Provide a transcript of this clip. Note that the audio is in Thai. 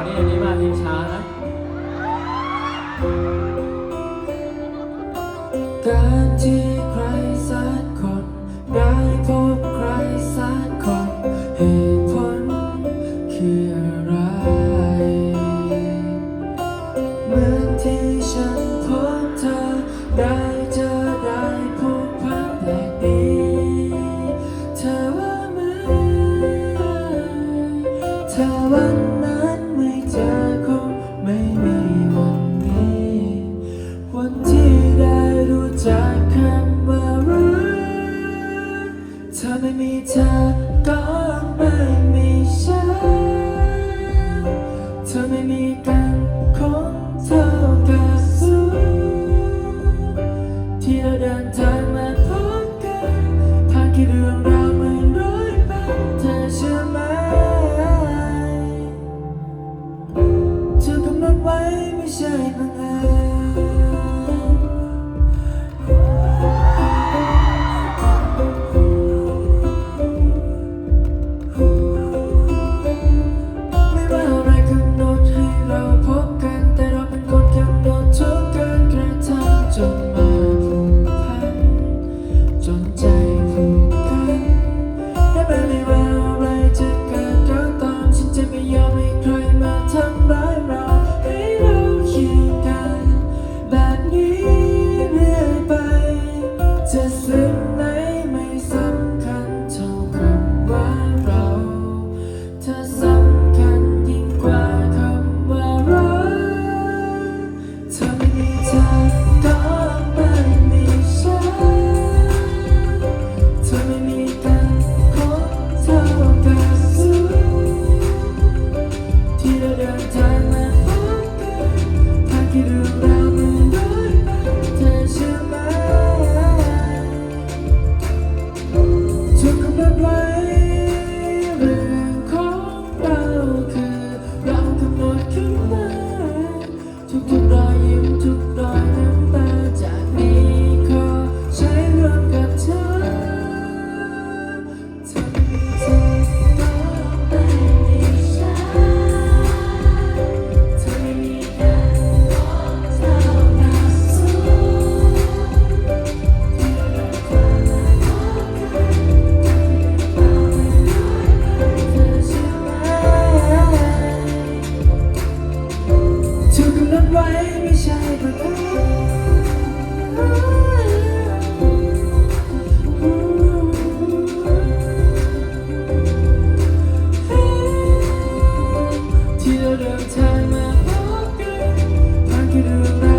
วันนี้อันนี้มาเพลงช้านะการที่ใครสักคนได้พบใครสักคนเหตุผลคืออะไรเหมือนที่ฉันพบเธอได้เจอได้ผูกพันแต่ดีเธอว่าไหมถ้าวัน วันนี้ วันที่ได้รู้จักคำว่ารักถ้าไม่มีเธอก็ไม่มีฉันเธอไม่มีกันของเธอ ใช่บังเอิไม่ว่าอะไรกำหนดให้เราพบกัน แต่เราเป็นคนกำหนดทุกการกระทำจน ไว้ไม่ใช่เพื่อที่เราเดินทางมาพบกันผ่านกี่เรื่